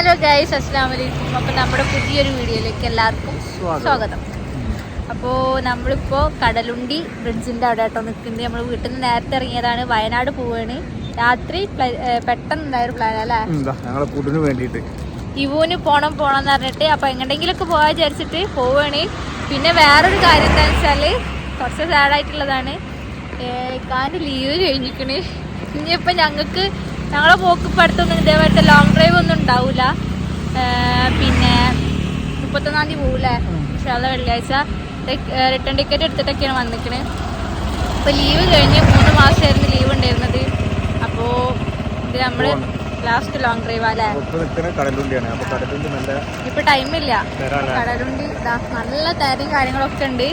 Hello guys അസ്സാം വലൈക്കും അപ്പോൾ നമ്മുടെ പുതിയൊരു വീഡിയോയിലേക്ക് എല്ലാവർക്കും സ്വാഗതം. അപ്പോൾ നമ്മളിപ്പോൾ കടലുണ്ടി ബ്രിഡ്ജിന്റെ അവിടെ ആട്ടോ നിൽക്കുന്നത് നമ്മൾ വീട്ടിൽ നിന്ന് നേരത്തെ ഇറങ്ങിയതാണ്. വയനാട് പോവുകയാണ് രാത്രി പെട്ടെന്ന് ഉണ്ടായൊരു പ്ലാൻ അല്ലേ? ഞങ്ങളെ ഫുഡിന് വേണ്ടിയിട്ട്. ഇവൂന് പോണം പോണം എന്ന് പറഞ്ഞിട്ട് അപ്പോൾ എങ്ങോട്ടെങ്കിലൊക്കെ പോകാൻ വിചാരിച്ചിട്ട് പോവുകയാണ് പിന്നെ വേറൊരു കാര്യം എന്താണെന്ന് വെച്ചാൽ കുറച്ച് സാഡായിട്ടുള്ളതാണ് കാന്റെ ലീവ് കഴിഞ്ഞിരിക്കണേ. ഇനിയിപ്പോൾ ഞങ്ങൾക്ക് ഞങ്ങളെ പോക്ക് ഇപ്പം അടുത്തൊന്നും ഇതേപോലത്തെ ലോങ് ഡ്രൈവ് ഒന്നും ഉണ്ടാവില്ല പിന്നെ മുപ്പത്തൊന്നാം തീയതി പോകൂലേ പക്ഷെ അത് വെള്ളിയാഴ്ച. റിട്ടേൺ ടിക്കറ്റ് എടുത്തിട്ടൊക്കെയാണ് വന്നിക്കണത് അപ്പോൾ ലീവ് കഴിഞ്ഞ് മൂന്ന് മാസമായിരുന്നു ലീവ് ഉണ്ടായിരുന്നത്. അപ്പോൾ ഇത് നമ്മൾ ലാസ്റ്റ് ലോങ് ഡ്രൈവ് അല്ലേ? ഇപ്പൊ ടൈമില്ല കടലുണ്ടി നല്ല തരയും കാര്യങ്ങളൊക്കെ ഉണ്ട്.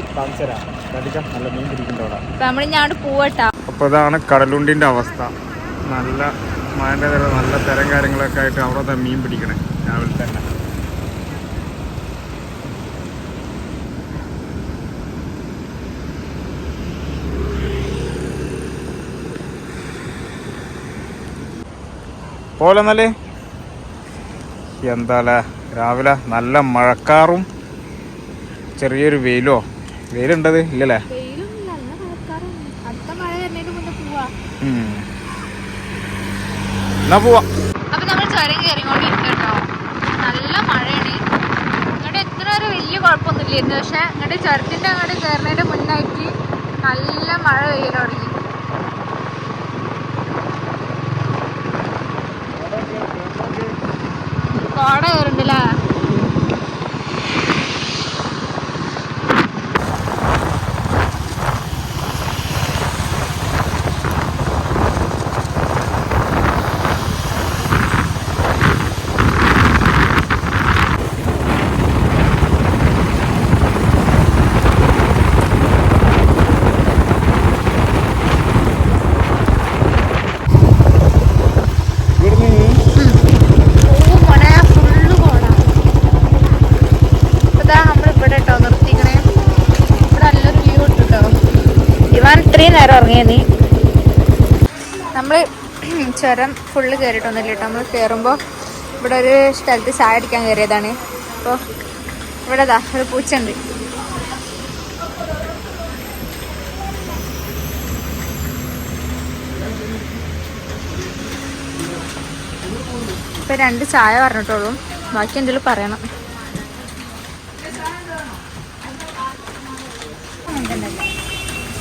അപ്പൊ നമ്മൾ ഞാൻ പോവട്ടാ. അപ്പൊ ഇതാണ് കടലുണ്ടിന്റെ അവസ്ഥ. നല്ല മഴന്റെ തരം നല്ല തരം കാര്യങ്ങളൊക്കെ ആയിട്ട് അവിടെ മീൻ പിടിക്കണേ രാവിലെ തന്നെ. പോലെ എന്നല്ലേ എന്താല്ലേ രാവിലെ നല്ല മഴക്കാറും ചെറിയൊരു വെയിലോ? വെയിലുണ്ടത് ഇല്ലല്ലേ അടുത്ത മഴ വരുന്നതിന് മുന്നേ പോവാ ഉം. എന്നാ പോവാ. നല്ല മഴയാണ്. വലിയ കുഴപ്പമൊന്നുമില്ലായിരുന്നു. പക്ഷെ ഇങ്ങോട്ട് ചുരത്തിന്റെ അങ്ങോട്ട് കയറുന്നതിന്റെ മുന്നായിട്ട് നല്ല മഴ പെയ്യൽ തുടങ്ങി. കോട കയറുണ്ടല്ലേ ഓ മോനെ ഫുള്ള് കോട ഇതാ നമ്മൾ ഇവിടെ കേട്ടോ നിർത്തിക്കണേ ഇവിടെ നല്ലൊരു വ്യൂ ഉണ്ട് കേട്ടോ ഇവാൻ ഇത്രയും നേരം ഇറങ്ങിയ നീ? നമ്മൾ ചുരം ഫുള്ള് കയറിയിട്ടൊന്നുമില്ല കേട്ടോ. നമ്മൾ കയറുമ്പോൾ ഇവിടെ ഒരു സ്ഥലത്ത് ചായ അടിക്കാൻ കയറിയതാണ് അപ്പോൾ ഇവിടെ ദാ ഒരു പൂച്ചുണ്ട് ഇപ്പം രണ്ട് ചായ പറഞ്ഞിട്ടുള്ളൂ. ബാക്കി എന്തെങ്കിലും പറയണം.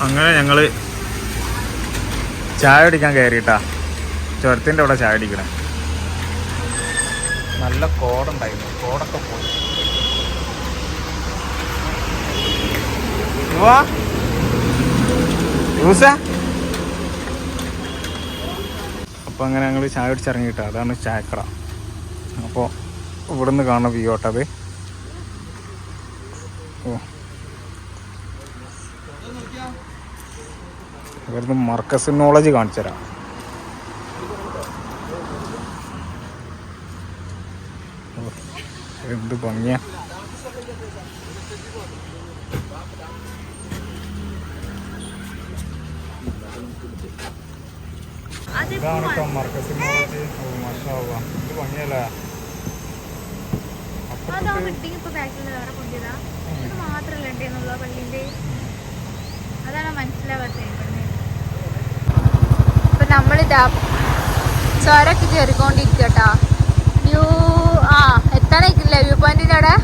അങ്ങനെ ഞങ്ങൾ ചായ കുടിക്കാൻ കയറിയിട്ടാ. ചുരത്തിന്റെ അവിടെ ചായ അടിക്കണേ നല്ല കോടുണ്ടായിരുന്നു. കോടൊക്കെ പോയി. വാ. യൂസ? അപ്പൊ അങ്ങനെ ഞങ്ങൾ ചായ കുടിച്ചിറങ്ങിയിട്ടാ. അതാണ് ചായക്കട. അപ്പോൾ ഇവിടുന്ന് കാണുന്ന വ്യൂ ഓട്ടത് ഓ. ഇവിടുന്ന് മർക്കസ് നോളജ് കാണിച്ചു തരാം. എന്ത് ഭംഗിയാ. ഇതാണ് കേട്ടോ മർക്കസ് നോളജ്. എന്ത് ഭംഗിയല്ലേ. മാത്രല്ല പള്ളിന്റെ. അതാണ് മനസ്സിലാവാത്തത്. ഇപ്പൊ നമ്മളിതാ ചോരൊക്കെ കയറിക്കൊണ്ടിരിക്കട്ടാ. വ്യൂ ആ എത്താനായിക്കില്ലേ വ്യൂ പോയിന്റിന്റെ അവിടെ?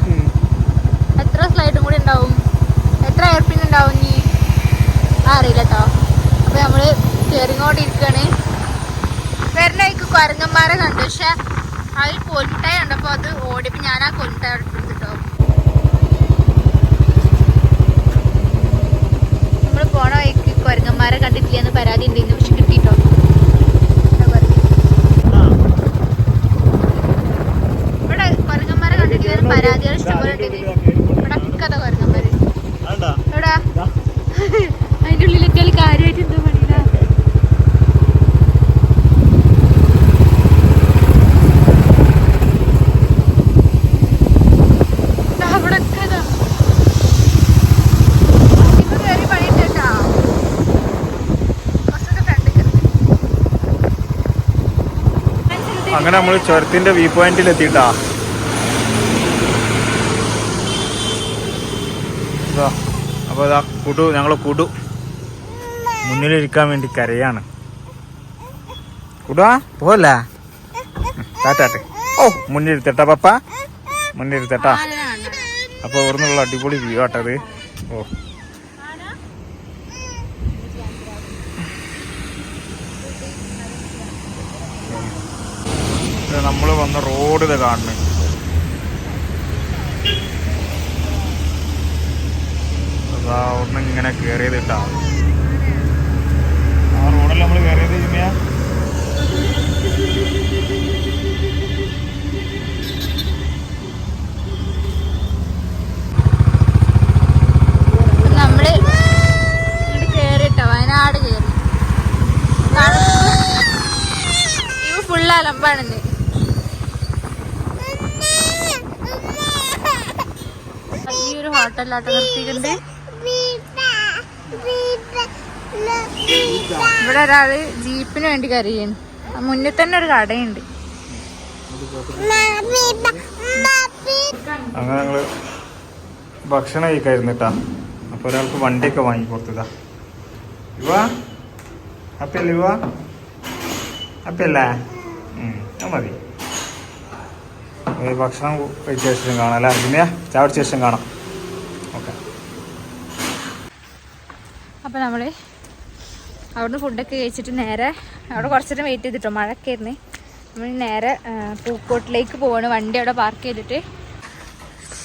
എത്ര സ്ലൈഡും കൂടി ഉണ്ടാവും? എത്ര എയർപിൻ ഉണ്ടാവും നീ ആ അറിയില്ല കേട്ടോ അപ്പം നമ്മൾ കയറിക്കൊണ്ടിരിക്കുകയാണ് വരുന്നേക്ക് കുരങ്ങന്മാരെ കണ്ടു. പക്ഷേ അതിൽ കോൽമുട്ടായി കണ്ടപ്പോൾ അത് ഓടിപ്പോൾ ഞാൻ ആ കോൽമുട്ടായി എടുത്തിട്ടോ നമ്മൾ പോണ വഴിക്ക് കുരങ്ങന്മാരെ കണ്ടിട്ടില്ലെന്ന് പരാതി ഉണ്ടെന്ന് പക്ഷെ കിട്ടിട്ടോ ഇവിടെ കുരങ്ങന്മാരെ കണ്ടിട്ടില്ലെന്ന് പരാതികൾ ഇഷ്ടംപോലെ ഉണ്ടെന്ന് ഇവിടെ കഥ കുരങ്ങന്മാര്. എവിടാ? അതിന്റെ ഉള്ളിലെത്തിയാൽ കാര്യമായിട്ട് എന്തോ പണിയില്ല അവിടെ കഥ ഇപ്പൊ കയറി പണിയുണ്ട് കേട്ടാ കുറച്ചൊക്കെ ഫ്രണ്ട് അങ്ങനെ നമ്മൾ ചുരത്തിന്റെ വ്യൂ പോയിന്റിൽ എത്തിയിട്ടാ. അപ്പൊ അപ്പോൾ ഇതാ കുടു ഞങ്ങൾ കുടു. മുന്നിലിരിക്കാൻ വേണ്ടി കരയാണ്. കുടുവാ പോവല്ലേ? കാറ്റാട്ടെ ഓ മുന്നിരുത്തട്ടാ പപ്പ. മുന്നിരുത്തട്ടാ അപ്പോൾ ഇവിടുന്നുള്ള അടിപൊളി വ്യൂ ആട്ടത്. ഓ നമ്മൾ വന്ന റോഡ് ഇത് കാണുന്നത്. അതാ അവിടുന്ന് ഇങ്ങനെ കയറിയത് ആ റോഡിൽ നമ്മൾ കയറിയത് ഫുള്ള് അലമ്പാണെന്ന് ഹോട്ടലിലാട്ടോ നിർത്തിയിട്ടുണ്ട് ഇവിടെ ഒരാൾ ജീപ്പിന് വേണ്ടി കരയുന്നു മുന്നിൽ തന്നെ ഒരു കടയുണ്ട്. അങ്ങനെ ഞങ്ങൾ ഭക്ഷണം കഴിക്കായിരുന്നു കേട്ടാ അപ്പോൾ ഒരാൾക്ക് വണ്ടിയൊക്കെ വാങ്ങി കൊടുത്തതാ. ഇവ അപ്പല്ലേ ഇവ അപ്പല്ലേ മതി. ഭക്ഷണം കഴിച്ച ശേഷം കാണാം അല്ലേ? അർജുനയാ ചാവിടിച്ച ശേഷം കാണാം. ഓക്കെ. അപ്പോൾ നമ്മൾ അവിടുന്ന് ഫുഡൊക്കെ കഴിച്ചിട്ട് നേരെ അവിടെ കുറച്ചേരം വെയിറ്റ് ചെയ്തിട്ടോ. മഴയൊക്കെ ആയിരുന്നു നമ്മൾ നേരെ പൂക്കോട്ടിലേക്ക് പോവാണ്. വണ്ടി അവിടെ പാർക്ക് ചെയ്തിട്ട്.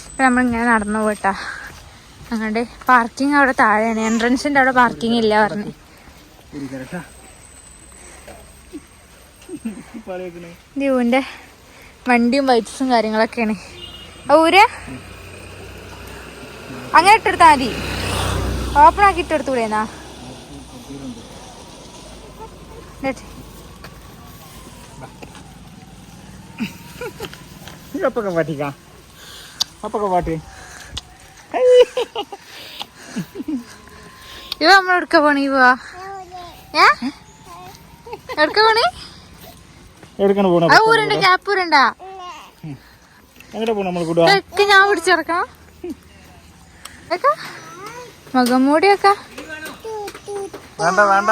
ഇപ്പം നമ്മളിങ്ങനെ നടന്നു പോയിട്ടാ. അങ്ങോട്ട് പാർക്കിംഗ് അവിടെ താഴെയാണ്. എൻട്രൻസിന്റെ അവിടെ പാർക്കിംഗ് ഇല്ല പറഞ്ഞു. ദ്യൂവിന്റെ വണ്ടിയും ബൈക്സും കാര്യങ്ങളൊക്കെയാണ്. ഊര്? അങ്ങനെ ഇട്ടെടുത്താൽ മതി. ഓപ്പൺ ആക്കി ഇട്ടെടുത്തൂടെന്നാ അപ്പൊക്കെ പാട്ടിക്കാം. അപ്പൊക്കെ പാട്ടി. ഇവ നമ്മൾ എടുക്ക പോണി? പോവാ ഏ? എടുക്ക പോണി? എവിടേക്കാണ് പോണ? ആ ഊരുണ്ട് ക്യാപ്പ് ഊരുണ്ടാ. എങ്ങനെ പോണ നമ്മൾ കൂടുക ഇതൊക്കെ ഞാൻ പിടിച്ചിറക്കാം മുഖം മൂടിയൊക്കെ വേണ്ട വേണ്ട.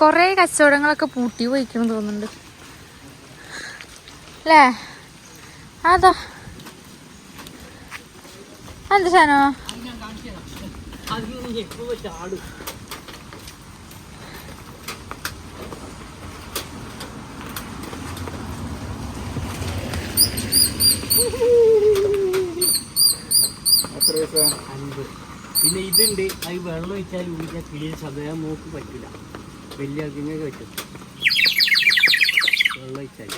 കൊറേ കച്ചവടങ്ങളൊക്കെ പൂട്ടി പോയിക്കണം തോന്നുന്നുണ്ട്. അല്ലേ അതാ. എന്ത് സാധനോ എത്ര പൈസ അൻപത് പിന്നെ ഇതുണ്ട്. അത് വെള്ളം ഒഴിച്ചാൽ ഊരിച്ചാൽ കിളിയ സമയം മൂക്ക് പറ്റില്ല വലിയ ആൾക്കിങ്ങനെ പറ്റും. വെള്ളം ഒഴിച്ചാൽ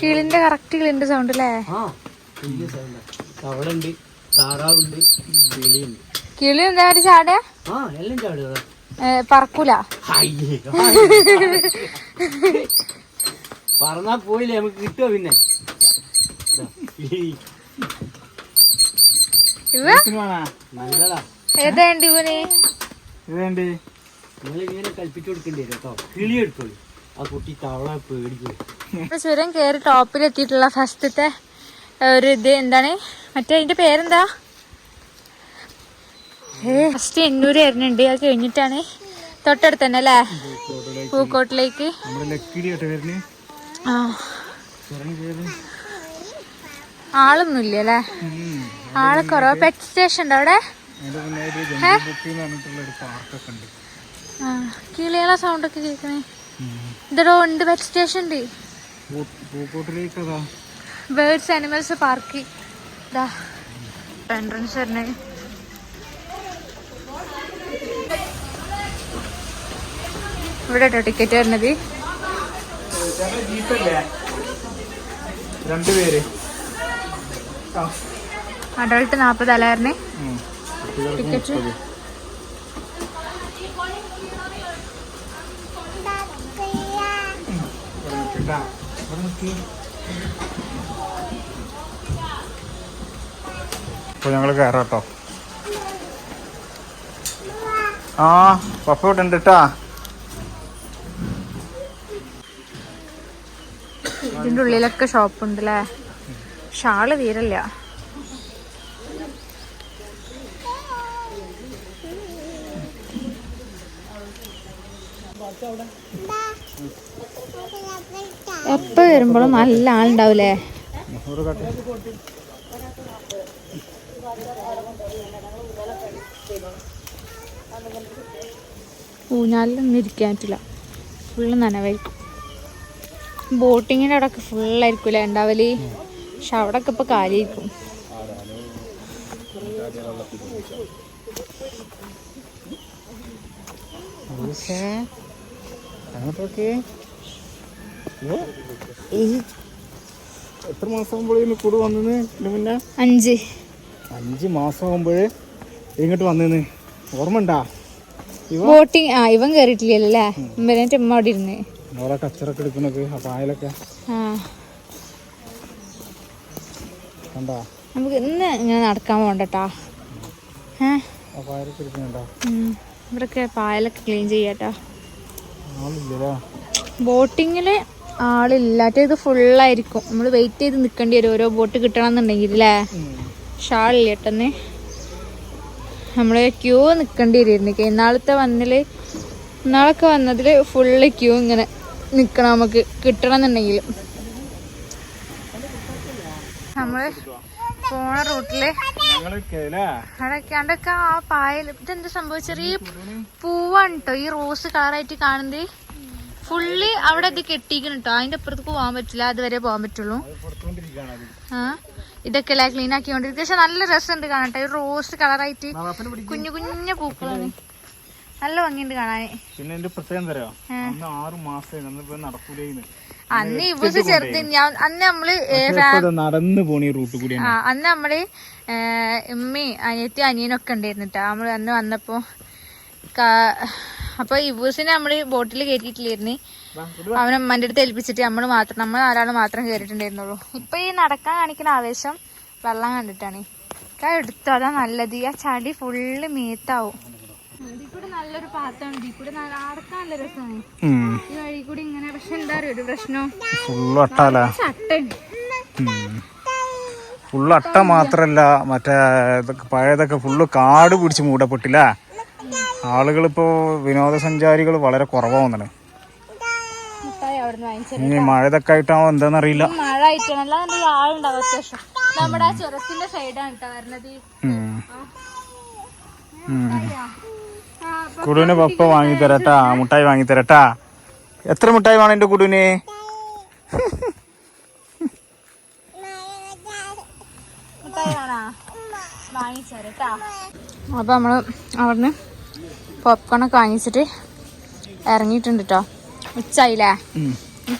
കിളിന്റെ കറക്റ്റ് കിളിന്റെ സൗണ്ട് അല്ലേ ആ വലിയ സൗണ്ട് അവിടെ ഉണ്ട്. താറാവുണ്ട് കിളിയുണ്ട് കിളി എന്താ ഒരു ചാട ആ എല്ലാം ചാടുക പറക്കൂല. പറഞ്ഞാ പോയില്ലേ നമുക്ക് കിട്ടുമോ പിന്നെ ദാ, കിളി. ഇവ നല്ലതാ ഏതാണ്ട് ഇവന്? നിങ്ങളിങ്ങനെ കൽപ്പിച്ചു കൊടുക്കണ്ടേ കേട്ടോ. കിളി എടുത്തോളൂ. ആ കുട്ടി തവള പേടിക്കും ഇപ്പൊ ചുരം കയറി ടോപ്പിലെത്തിയിട്ടുള്ള ഫസ്റ്റത്തെ ഒരു ഇത് എന്താണ്? മറ്റേ അതിന്റെ പേരെന്താ? ഫസ്റ്റ് എണ്ണൂര് വരുന്നുണ്ട്. അത് കഴിഞ്ഞിട്ടാണ് തൊട്ടടുത്ത് തന്നെ അല്ലേ? പൂക്കോട്ടിലേക്ക്. ആളൊന്നുമില്ല അല്ലേ? ആൾ കുറവ്. പെറ്റ് സ്റ്റേഷൻ ഉണ്ട് അവിടെ? ആ കിളികളെ സൗണ്ട് ഒക്കെ കേൾക്കണേ. ഇതോ ഉണ്ട് പെറ്റ് സ്റ്റേഷൻ ഉണ്ട് ബേർഡ്സ് അനിമൽസ് പാർക്ക് ഇതാ എൻട്രൻസ് തന്നെ ഇവിടെ കേട്ടോ ടിക്കറ്റ് വരുന്നത് രണ്ടുപേര്. രണ്ടുപേര് അഡൾട്ട് നാൽപ്പത് അല്ലായിരുന്നേ. ടിക്കറ്റ്? അപ്പോൾ ഞങ്ങൾ കയറാം കേട്ടോ ആ പപ്പ ഇവിടെ ഉണ്ട് കേട്ടാ ഇതിന്റെ ഉള്ളിലൊക്കെ ഷോപ്പ് ഉണ്ട് അല്ലേ ഷാൾ തീരല്ല. എപ്പ വരുമ്പോഴും നല്ല ആളുണ്ടാവൂലേ? ഊഞ്ഞാലിലൊന്നും ഇരിക്കാൻ പറ്റില്ല. ഫുള്ള് നനവായിരിക്കും. ബോട്ടിങ്ങിന്റെ അവിടെയൊക്കെ ഫുള്ളായിരിക്കും അല്ലേ ഉണ്ടാവൽ? പക്ഷെ അവിടെയൊക്കെ ഇപ്പൊ കാര്യമായിരിക്കും. അങ്ങോട്ടൊക്കെ എത്ര മാസം ആകുമ്പോഴേ കൂടെ വന്നത് മുന്നേ? അഞ്ച്. അഞ്ച് മാസം ആകുമ്പോഴേ ഇങ്ങോട്ട് വന്നേന്ന്. ഓർമ്മ ഉണ്ടാ ബോട്ടിങ് ആ ഇവൻ കയറിയിട്ടില്ലല്ലോ അല്ലേ ഇവനെ ഉമ്മ അവിടെ ഇരുന്ന്. ഓരോ കച്ചറൊക്കെ എടുക്കണൊക്കെ ആ പായലൊക്കെ. കണ്ടാ? നമുക്ക് ഇന്ന് ഇങ്ങനെ നടക്കാൻ പോകണ്ടട്ടാ ഏ? ആ പായലൊക്കെ എടുക്കണണ്ടാ ഉം. ഇവിടൊക്കെ പായലൊക്കെ ക്ലീൻ ചെയ്യാട്ടോ. ആളില്ലല്ലേ. ആളില്ലാറ്റ ഇത് ഫുള്ളായിരിക്കും നമ്മൾ വെയിറ്റ് ചെയ്ത് നിൽക്കേണ്ടി വരും. ഓരോ ബോട്ട് കിട്ടണം എന്നുണ്ടെങ്കിൽ അല്ലേ ആളില്ല കേട്ടെന്ന്. നമ്മൾ ക്യൂ നിൽക്കേണ്ടി വരുമായിരുന്നു ഇന്നാളത്തെ വന്നിൽ ഇന്നാളൊക്കെ വന്നതിൽ ഫുള്ള് ക്യൂ ഇങ്ങനെ നിൽക്കണം നമുക്ക് കിട്ടണം എന്നുണ്ടെങ്കിൽ നമ്മൾ പോണ റൂട്ടിൽ അടക്കാണ്ടൊക്കെ ആ പായൽ ഇതെന്താ സംഭവിച്ച ചെറിയ പൂവാണ് കേട്ടോ ഈ റോസ് കളറായിട്ട് കാണുന്നത്. ഫുള്ള് അവിടെ ഇത് കെട്ടിക്കണം കേട്ടോ അതിന്റെ അപ്പുറത്തേക്ക് പോകാൻ പറ്റില്ല. അതുവരെ പോകാൻ പറ്റുള്ളൂ. ആ? ഇതൊക്കെ അല്ലേ ക്ലീൻ ആക്കിക്കൊണ്ടിരിക്കും പക്ഷെ നല്ല രസമുണ്ട് കാണട്ടെ ഒരു റോസ് കളറായിട്ട് കുഞ്ഞു കുഞ്ഞു പൂക്കളാണ്. നല്ല ഭംഗിയുണ്ട് കാണാൻ. പിന്നെ എന്റെ പ്രത്യേകം തരാം അന്ന് ആറ് മാസം ഇപ്പൊ നടക്കൂലേന്ന്. അന്ന് ഇവസ് ചെറുത് ഞാൻ അന്ന് നമ്മൾ നടന്നു പോണി റൂട്ട് കൂടി ആ അന്ന് നമ്മൾ ഉമ്മയും അനിയത്തി അനിയനൊക്കെ ഉണ്ടായിരുന്നു കേട്ടോ നമ്മൾ അന്ന് വന്നപ്പോ അപ്പൊ ഇബൂസിനെ നമ്മൾ ബോട്ടിൽ കയറ്റിയിട്ടില്ലായിരുന്നു അവൻ അമ്മന്റെ അടുത്ത് ഏൽപ്പിച്ചിട്ട് നമ്മൾ മാത്രം നമ്മൾ നാലാൾ മാത്രം കയറിയിട്ടുണ്ടായിരുന്നുള്ളൂ ഇപ്പൊ ഈ നടക്കാൻ കാണിക്കുന്ന ആവേശം വെള്ളം കണ്ടിട്ടാണ്. എടുത്തു അതാ നല്ലത്. ആ ചളി ഫുള്ള് മേത്താവും. ഇതിൽ നല്ലൊരു പാത്താണ്. ഇതിൽ കൂടെ നടക്കാൻ നല്ല രസമാണ്. ഈ വഴി കൂടി ഇങ്ങനെ പക്ഷെ എന്താ അറിയോ ഒരു പ്രശ്നം? ഫുള്ള് അട്ട മാത്രല്ല മറ്റേ പഴയതൊക്കെ ഫുള്ള് കാട് പിടിച്ച് മൂടപ്പെട്ടില്ല? ആളുകളിപ്പോ വിനോദസഞ്ചാരികൾ വളരെ കുറവാവുന്നതാണ്. വാങ്ങിച്ചത് ഇനി മഴ ഇതൊക്കെ ആയിട്ടാവോ എന്താണെന്നറിയില്ല മഴ ആയിട്ടാണ് അല്ലാതെ ആളുണ്ടാവും അത്യാവശ്യം. നമ്മുടെ ആ ചുരത്തിന്റെ സൈഡാണ് കേട്ടോ വരണത്. കുടുവിന് പപ്പ വാങ്ങി തരട്ടാ മുട്ടായി വാങ്ങി തരട്ടാ. എത്ര മുട്ടായി വേണം എന്റെ കുടുവിന്? അപ്പൊ നമ്മൾ അവിടുന്ന് പോപ്കോൺ ഒക്കെ വാങ്ങിച്ചിട്ട് ഇറങ്ങിയിട്ടുണ്ട് കേട്ടോ ഉച്ചായില്ലേ?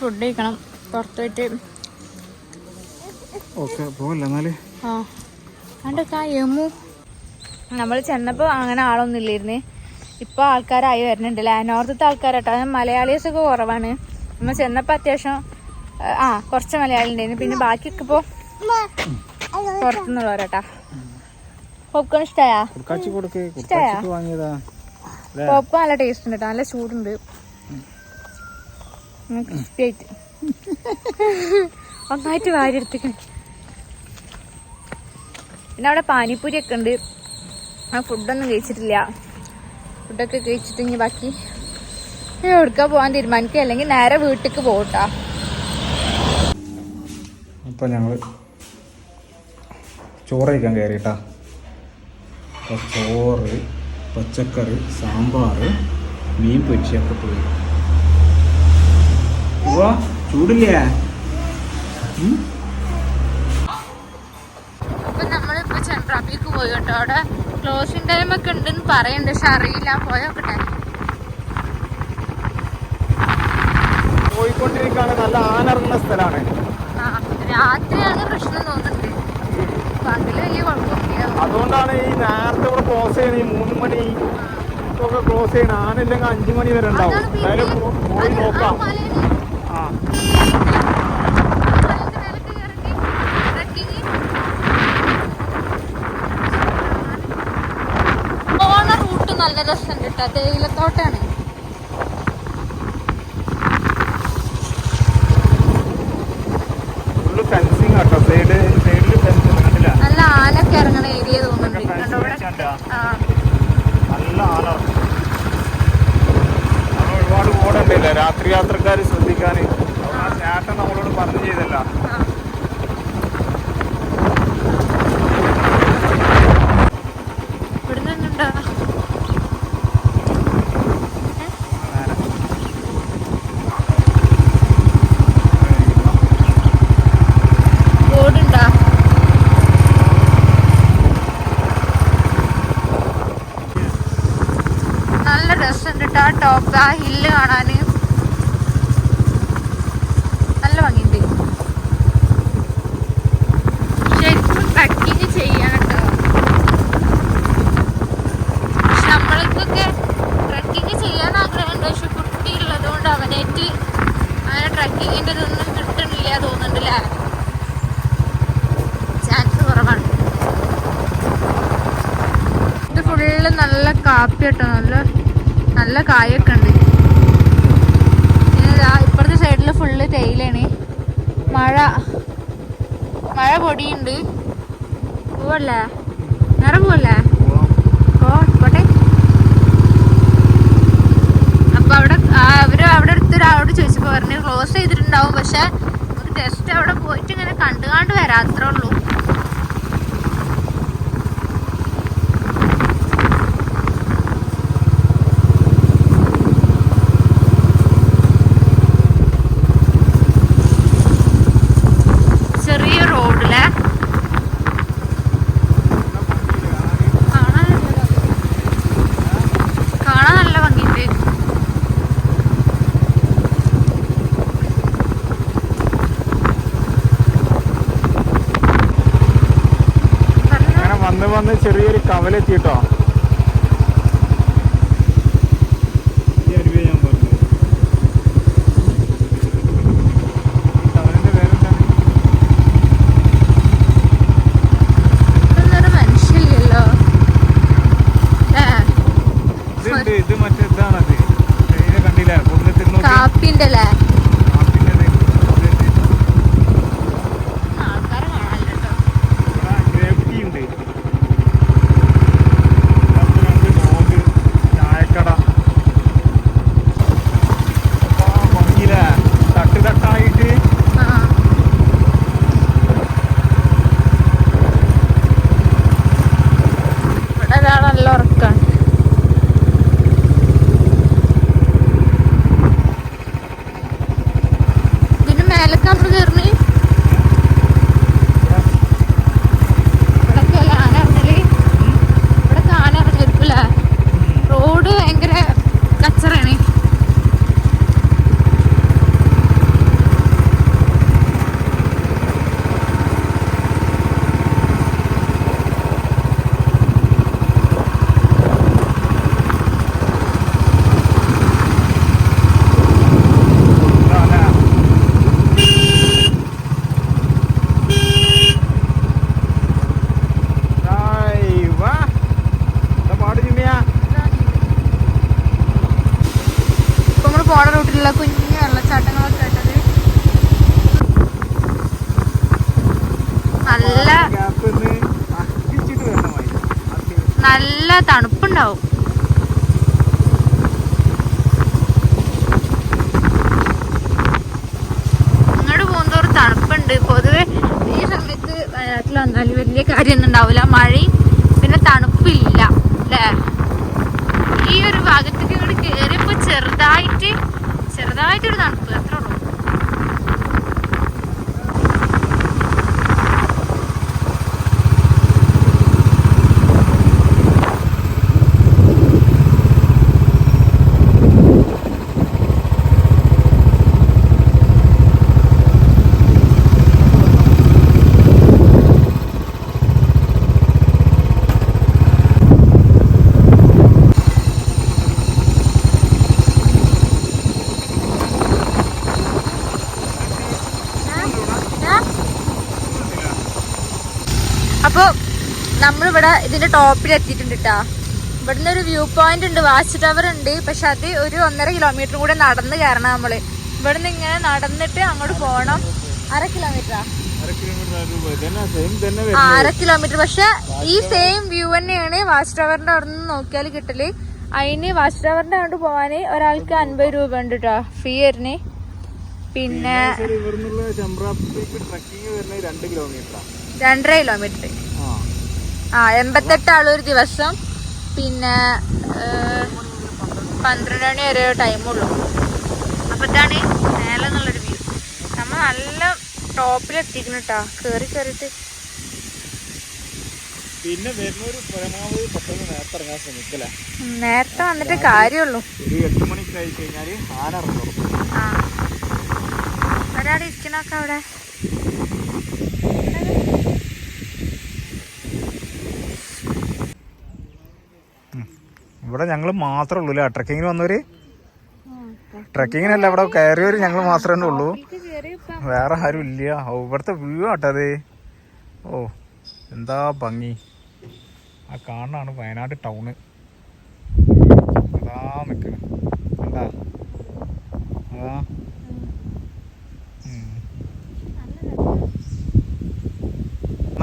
ഫുഡ് കഴിക്കണം. പുറത്ത് പോയിട്ട്. ഓക്കെ പോവല്ലേ എന്നാൽ? ആ. കണ്ടൊക്കെ യമു നമ്മൾ ചെന്നപ്പോൾ അങ്ങനെ ആളൊന്നും ഇല്ലായിരുന്നേ. ഇപ്പോൾ ആൾക്കാരായി വരുന്നുണ്ട് അല്ലെ നോർത്തത്തെ ആൾക്കാരട്ടോ. മലയാളീസ് ഒക്കെ കുറവാണ്. നമ്മൾ ചെന്നപ്പോൾ അത്യാവശ്യം ആ, കുറച്ച് മലയാളി ഉണ്ടായിരുന്നു. പിന്നെ ബാക്കിയൊക്കെ ഇപ്പോൾ പുറത്തുനിന്നുള്ളവരാട്ടാ. പോപ്കോൺ ഇഷ്ടമായാ കുടുക്കാച്ചി പോപ്കോൺ നല്ല ടേസ്റ്റ് ഉണ്ട് കേട്ടോ നല്ല ചൂടുണ്ട്. ക്രിസ്പി ആയിട്ട്. ഒന്നായിട്ട് വാരി എടുത്തേക്കണേ പിന്നെ അവിടെ പാനിപ്പൂരി ഒക്കെ ഉണ്ട്. ആ ഫുഡൊന്നും കഴിച്ചിട്ടില്ല. ഫുഡൊക്കെ കഴിച്ചിട്ട് ഇനി ബാക്കി എവിടുക്കാ പോകാൻ തീരുമാനിക്കുക. അല്ലെങ്കിൽ നേരെ വീട്ടിലേക്ക് പോകട്ടാ അപ്പൊ ഞങ്ങൾ ചോറ് കഴിക്കാൻ കയറിട്ടാ ചോറ് പച്ചക്കറി സാമ്പാർ മീൻ പൊരിച്ചൊക്കെ പോയി. ഉവ്വ, ചൂടില്ലേ? പോയി കേട്ടോ. അവിടെ ക്ലോസിംഗ് ടൈം ഒക്കെ ഉണ്ടെന്ന് പറയുന്നുണ്ട് പക്ഷെ അറിയില്ല. പോയോക്കട്ടെ. പോയിക്കൊണ്ടിരിക്കുകയാണ് നല്ല സ്ഥലമാണ്. രാത്രിയാണ് പ്രശ്നം തോന്നുന്നുണ്ട്. പകൽ വലിയ കുഴപ്പമൊന്നുമില്ല. അതുകൊണ്ടാണ് ഈ നേരത്തെ ഇവിടെ ക്ലോസ് ചെയ്യണത് ഈ മൂന്ന് മണി ഒക്കെ ക്ലോസ് ചെയ്യണം. ആനല്ലെങ്കിൽ അഞ്ചു മണി വരെ ഉണ്ടാവും. എന്തായാലും പോയി നോക്കാം. ആ നല്ല തേയിലത്തോട്ടാണ്. ഫെൻസിങ് കേട്ടോ സൈഡ് ആനൊക്കെ ഇറങ്ങണ ഏരിയ തോന്നുന്നുണ്ട്. ഒരുപാട് ഓടണ്ടല്ലേ രാത്രി യാത്രക്കാർ ശ്രദ്ധിക്കാൻ ചേട്ടൻ നമ്മളോട് പറഞ്ഞു ചെയ്തല്ല. ഇവിടുന്ന് ആ ഹില്ല് കാണാൻ പോവല്ലേ നേരം പോവല്ലേ ഓ പോട്ടെ അപ്പൊ അവിടെ അവർ അവിടെ അടുത്തൊരാളോട് ചോദിച്ചപ്പോ പറഞ്ഞു ക്ലോസ് ചെയ്തിട്ടുണ്ടാവും പക്ഷെ ഒരു ടെസ്റ്റ് അവിടെ പോയിട്ട് ഇങ്ങനെ കണ്ടുകാണ്ട് വരാത്രേ ഉള്ളൂ. വലിയ കാര്യമൊന്നും ഉണ്ടാവില്ല. മഴയും പിന്നെ തണുപ്പില്ല അല്ലേ? ഈ ഒരു ഭാഗത്തേക്ക് ഇങ്ങോട്ട് കയറിയപ്പോൾ ചെറുതായിട്ട് ചെറുതായിട്ടൊരു തണുപ്പ്. അപ്പോൾ നമ്മളിവിടെ ഇതിന്റെ ടോപ്പിൽ എത്തിയിട്ടുണ്ട് കേട്ടോ ഇവിടുന്ന് ഒരു വ്യൂ പോയിന്റ് ഉണ്ട് വാച്ച് ടവർ ഉണ്ട് പക്ഷെ അത് ഒരു ഒന്നര കിലോമീറ്റർ കൂടെ നടന്ന് കയറണം നമ്മൾ ഇവിടുന്ന് ഇങ്ങനെ നടന്നിട്ട് അങ്ങോട്ട് പോകണം അര കിലോമീറ്ററാ അര കിലോമീറ്റർ പക്ഷെ ഈ സെയിം വ്യൂ തന്നെയാണ് വാച്ച് ടവറിന്റെ അവിടെ നിന്ന് നോക്കിയാൽ കിട്ടൽ. അതിന് വാച്ച് ടവറിന്റെ അങ്ങോട്ട് പോകാന് ഒരാൾക്ക് അൻപത് രൂപ ഉണ്ട് കേട്ടോ ഫീ വരുന്നേ. പിന്നെ രണ്ട് കിലോമീറ്ററാ രണ്ടര കിലോമീറ്റർ ആ. എൺപത്തെട്ട് ആളൊരു ദിവസം. പിന്നെ പന്ത്രണ്ട് മണി വരെ ടൈമുള്ളൂ അപ്പൊ ഇതാണ് മേലെ എന്നുള്ളൊരു വ്യൂ നമ്മൾ നല്ല ടോപ്പിൽ എത്തിക്കുന്നു കേട്ടോ കേറി കയറിയിട്ട് പിന്നെ വരുന്നൊരു പരമാവധി പെട്ടെന്ന് നേരത്തെ ഇറങ്ങാൻ ശ്രമിക്കല. നേരത്തെ വന്നിട്ട് കാര്യമുള്ളൂ. ഒരു എട്ട് മണിക്ക് ആയി കഴിഞ്ഞാൽ ആന ഇറങ്ങും. ആ. ഒരാടെ ഇരിക്കണൊക്കെ അവിടെ? ഇവിടെ ഞങ്ങൾ മാത്രമേ ഉള്ളൂ അല്ലേ ട്രക്കിങ്ങിന് വന്നവര്? ട്രക്കിങ്ങിനല്ല ഇവിടെ കയറിയവര് ഞങ്ങൾ മാത്രമേ ഉള്ളൂ. വേറെ ആരും ഇല്ല. ഇവിടുത്തെ വ്യൂ ആട്ടത് ഓ എന്താ ഭംഗി. ആ കാണാണ് വയനാട് ടൗണ് അതാ നിൽക്കണം കണ്ടാ? അതാ.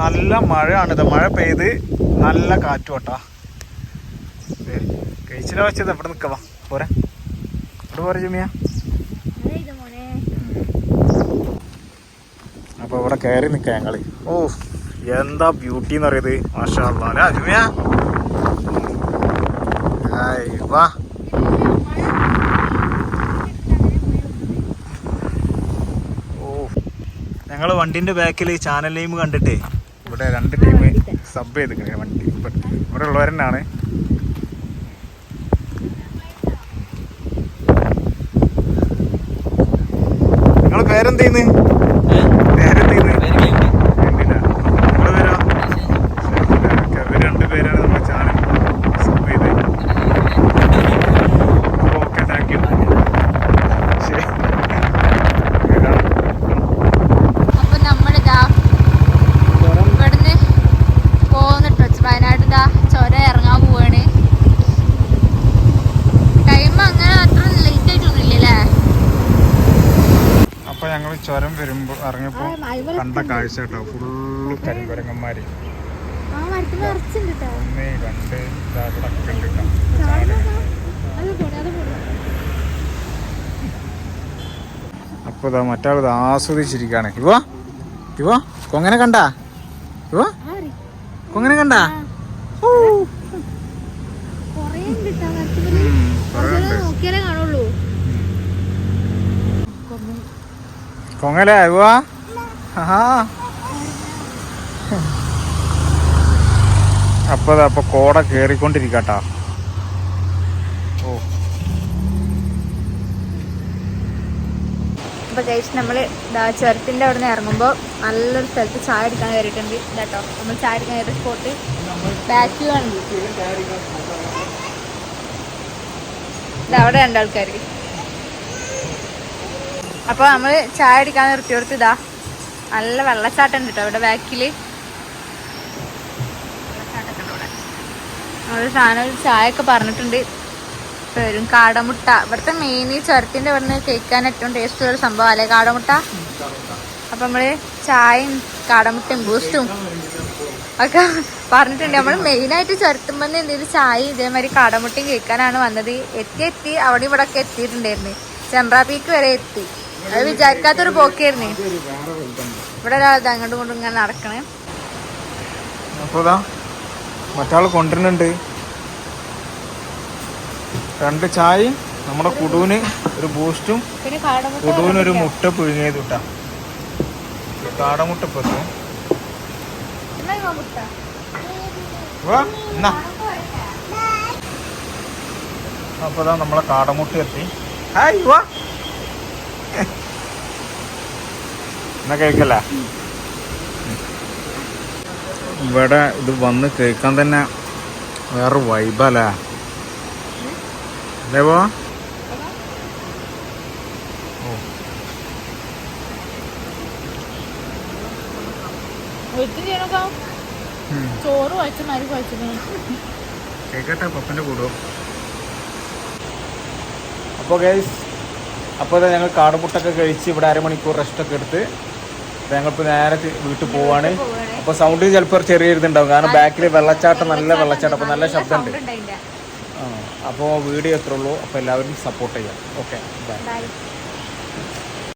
നല്ല മഴയാണിത്. മഴ പെയ്ത് നല്ല കാറ്റും കേട്ടാ കഴിച്ചില്ല വെച്ചത് എവിടെ നിക്കവാ പോരെ. ഇവിടെ പോരാ ജുമിയ. അപ്പൊ ഇവിടെ കയറി നിക്ക ഞങ്ങൾ. ഓ എന്താ ബ്യൂട്ടി എന്ന് പറയുന്നത്. മാഷാ ജുമിയ? വാ. ഓ ഞങ്ങൾ വണ്ടിന്റെ ബാക്കിൽ ചാനൽ നെയിം കണ്ടിട്ടേ. ഇവിടെ രണ്ട് ടീം സബ് ചെയ്തിട്ടുണ്ട് വണ്ടി. ഇവിടെ ഇവിടെ ഉള്ളവരെന്നാണ്. നിങ്ങൾ പേരെന്ത് ചെയ്യുന്നു പേരെന്ത് ചെയ്യുന്നു എന്തിനാ? നിങ്ങൾ പേരോ? ഓക്കേ, ഇവർ രണ്ടുപേരാണ് നമ്മുടെ ചാനൽ സബ് ചെയ്ത് അപ്പോൾ ഓക്കെ താങ്ക് യു ശരി ഇതാണ് അപ്പൊ നമ്മളിതാ ഇവിടുന്ന് പോന്നിട്ടോ വയനാട് ഇതാ ചൊര ഇറങ്ങാൻ പോവാണ് ടൈം അങ്ങനെ അത്ര ലേറ്റ് ആയിട്ടൊന്നുമില്ലല്ലേ അപ്പൊ ഞങ്ങൾ ചുരം വരുമ്പോ ഇറങ്ങിയപ്പോ കാഴ്ച കേട്ടോ ഫുള്ള് കേട്ടോ ഒന്ന് രണ്ട് ഇതാ ഇവിടെ ഒക്കെ ഉണ്ട് കേട്ടോ. അത് പോണേ അത് പോണേ അപ്പൊ ഇതാ മറ്റാൾ ഇത് ആസ്വദിച്ചിരിക്കാണ്. ഇവ? ഇവ? കൊങ്ങനെ കണ്ട? ഇവ? കൊങ്ങനെ കണ്ട? കൊങ്ങല ഇവ? ആഹാ. അപ്പൊ അപ്പൊ കോട കേറിക്കൊണ്ടിരിക്കട്ടാ. ഓ. അപ്പൊ കഴിച്ച് നമ്മൾ ഇതാ ചുരത്തിന്റെ അവിടെ നിന്ന് ഇറങ്ങുമ്പോൾ നല്ലൊരു സ്ഥലത്ത് ചായ എടുക്കാൻ കയറിയിട്ടുണ്ട് കേട്ടോ നമ്മൾ ചായ എടുക്കാൻ കയറിയ സ്പോട്ട് ബാക്ക് ഇത് അവിടെ രണ്ടാൾക്കാർ അപ്പൊ നമ്മൾ ചായ അടിക്കാൻ നിർത്തി കൊടുത്ത് ഇതാ നല്ല വെള്ളച്ചാട്ടം ഉണ്ട് കേട്ടോ അവിടെ ബാക്കിൽ വെള്ളച്ചാട്ടമൊക്കെ ഉണ്ട് ഇവിടെ. നമ്മൾ സാധനം ചായ ഒക്കെ പറഞ്ഞിട്ടുണ്ട്. വരും കാടമുട്ട. ഇവിടുത്തെ മെയിൻ ഈ ചുരത്തിന്റെ ഇവിടുന്ന് കഴിക്കാൻ ഏറ്റവും ടേസ്റ്റ് ഒരു സംഭവം അല്ലേ കാടമുട്ട? അപ്പൊ നമ്മൾ ചായയും കാടമുട്ടയും ബൂസ്റ്റും ഒക്കെ പറഞ്ഞിട്ടുണ്ട്. നമ്മൾ മെയിൻ ആയിട്ട് ചുരത്തുമ്പോൾ എന്തെങ്കിലും ചായയും ഇതേമാതിരി കാടമുട്ടയും കഴിക്കാനാണ് വന്നത്. എത്തി എത്തി. അവിടെ ഇവിടെ ഒക്കെ എത്തിയിട്ടുണ്ടായിരുന്നു. ചെമ്പ്ര പീക്ക് വരെ എത്തി. അത് വിചാരിക്കാത്തൊരു പോക്കായിരുന്നു. ഇവിടെ ഒരാൾ ഇത് അങ്ങോട്ടും ഇങ്ങോട്ടും ഇങ്ങനെ നടക്കണേ. അപ്പൊ ഇതാ മറ്റാൾ കൊണ്ടുവരുന്നുണ്ട്. രണ്ട് ചായയും നമ്മുടെ കുടുവിന് ഒരു ബൂസ്റ്റും കുടുവിന് ഒരു മുട്ട പുഴുങ്ങിയത് കിട്ടാം കാടമുട്ട എന്നാ അപ്പൊ ഇതാ നമ്മളെ കാടമുട്ട എത്തി. ഹായ് വാ എന്നാ കേക്കല്ല? ഇവിടെ ഇത് വന്ന് കേൾക്കാൻ തന്നെ വേറെ വൈബല്ലേ അല്ലേ പോ? ചോറ് കേക്കട്ടെ പപ്പന്റെ കൂടും. അപ്പോൾ ഗൈസ് അപ്പോൾ ഞങ്ങൾ കാടുമുട്ടൊക്കെ കഴിച്ച് ഇവിടെ അരമണിക്കൂർ റെസ്റ്റ് ഒക്കെ എടുത്ത് ഞങ്ങളിപ്പോൾ നേരെ നേരത്തെ വീട്ടിൽ പോവാണ്. അപ്പോൾ സൗണ്ട് ചിലപ്പോൾ ചെറിയ ഇതുണ്ടാവും. കാരണം ബാക്കിൽ വെള്ളച്ചാട്ടം നല്ല വെള്ളച്ചാട്ടം അപ്പൊ നല്ല ശബ്ദമുണ്ട്. അപ്പോൾ വീഡിയോ എത്ര ഉള്ളൂ. അപ്പോൾ എല്ലാവരും സപ്പോർട്ട് ചെയ്യാം. Okay bye.